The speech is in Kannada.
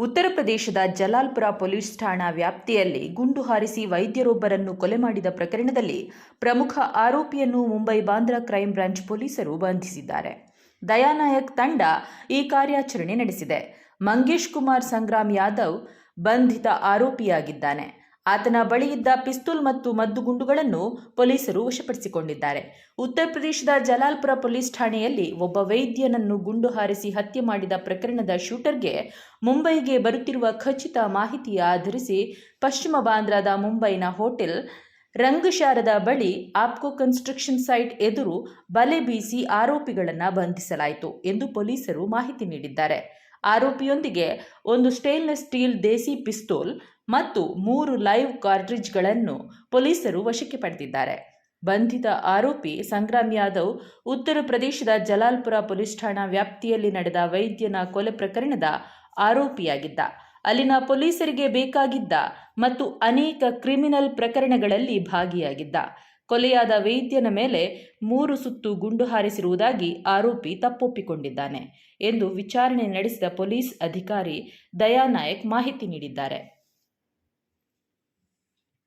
ಉತ್ತರ ಪ್ರದೇಶದ ಜಲಾಲ್ಪುರ ಪೊಲೀಸ್ ಠಾಣಾ ವ್ಯಾಪ್ತಿಯಲ್ಲಿ ಗುಂಡು ಹಾರಿಸಿ ವೈದ್ಯರೊಬ್ಬರನ್ನು ಕೊಲೆ ಮಾಡಿದ ಪ್ರಕರಣದಲ್ಲಿ ಪ್ರಮುಖ ಆರೋಪಿಯನ್ನು ಮುಂಬೈ ಬಾಂದ್ರಾ ಕ್ರೈಂ ಬ್ರಾಂಚ್ ಪೊಲೀಸರು ಬಂಧಿಸಿದ್ದಾರೆ. ದಯಾನಾಯಕ್ ತಂಡ ಈ ಕಾರ್ಯಾಚರಣೆ ನಡೆಸಿದೆ. ಮಂಗೇಶ್ ಕುಮಾರ್ ಸಂಗ್ರಾಮ್ ಯಾದವ್ ಬಂಧಿತ ಆರೋಪಿಯಾಗಿದ್ದಾನೆ. ಆತನ ಬಳಿ ಇದ್ದ ಪಿಸ್ತೂಲ್ ಮತ್ತು ಮದ್ದು ಗುಂಡುಗಳನ್ನು ಪೊಲೀಸರು ವಶಪಡಿಸಿಕೊಂಡಿದ್ದಾರೆ. ಉತ್ತರ ಪ್ರದೇಶದ ಜಲಾಲ್ಪುರ ಪೊಲೀಸ್ ಠಾಣೆಯಲ್ಲಿ ಒಬ್ಬ ವೈದ್ಯನನ್ನು ಗುಂಡು ಹಾರಿಸಿ ಹತ್ಯೆ ಮಾಡಿದ ಪ್ರಕರಣದ ಶೂಟರ್ಗೆ ಮುಂಬೈಗೆ ಬರುತ್ತಿರುವ ಖಚಿತ ಮಾಹಿತಿ ಆಧರಿಸಿ ಪಶ್ಚಿಮ ಬಾಂದ್ರಾದ ಮುಂಬೈನ ಹೋಟೆಲ್ ರಂಗಶಾರದ ಬಳಿ ಆಪ್ಕೋ ಕನ್ಸ್ಟ್ರಕ್ಷನ್ ಸೈಟ್ ಎದುರು ಬಲೆ ಬೀಸಿ ಆರೋಪಿಗಳನ್ನು ಬಂಧಿಸಲಾಯಿತು ಎಂದು ಪೊಲೀಸರು ಮಾಹಿತಿ ನೀಡಿದ್ದಾರೆ. ಆರೋಪಿಯೊಂದಿಗೆ ಒಂದು ಸ್ಟೇನ್ಲೆಸ್ ಸ್ಟೀಲ್ ದೇಸಿ ಪಿಸ್ತೂಲ್ ಮತ್ತು ಮೂರು ಲೈವ್ ಕಾರ್ಟ್ರಿಜ್ಗಳನ್ನು ಪೊಲೀಸರು ವಶಕ್ಕೆ ಪಡೆದಿದ್ದಾರೆ. ಬಂಧಿತ ಆರೋಪಿ ಸಂಗ್ರಾಮ್ ಯಾದವ್ ಉತ್ತರ ಪ್ರದೇಶದ ಜಲಾಲ್ಪುರ ಪೊಲೀಸ್ ಠಾಣಾ ವ್ಯಾಪ್ತಿಯಲ್ಲಿ ನಡೆದ ವೈದ್ಯನ ಕೊಲೆ ಪ್ರಕರಣದ ಆರೋಪಿಯಾಗಿದ್ದ. ಅಲ್ಲಿನ ಪೊಲೀಸರಿಗೆ ಬೇಕಾಗಿದ್ದ ಮತ್ತು ಅನೇಕ ಕ್ರಿಮಿನಲ್ ಪ್ರಕರಣಗಳಲ್ಲಿ ಭಾಗಿಯಾಗಿದ್ದ. ಕೊಲೆಯಾದ ವೈದ್ಯನ ಮೇಲೆ ಮೂರು ಸುತ್ತು ಗುಂಡು ಹಾರಿಸಿರುವುದಾಗಿ ಆರೋಪಿ ತಪ್ಪೊಪ್ಪಿಕೊಂಡಿದ್ದಾನೆ ಎಂದು ವಿಚಾರಣೆ ನಡೆಸಿದ ಪೊಲೀಸ್ ಅಧಿಕಾರಿ ದಯಾನಾಯಕ್ ಮಾಹಿತಿ ನೀಡಿದ್ದಾರೆ.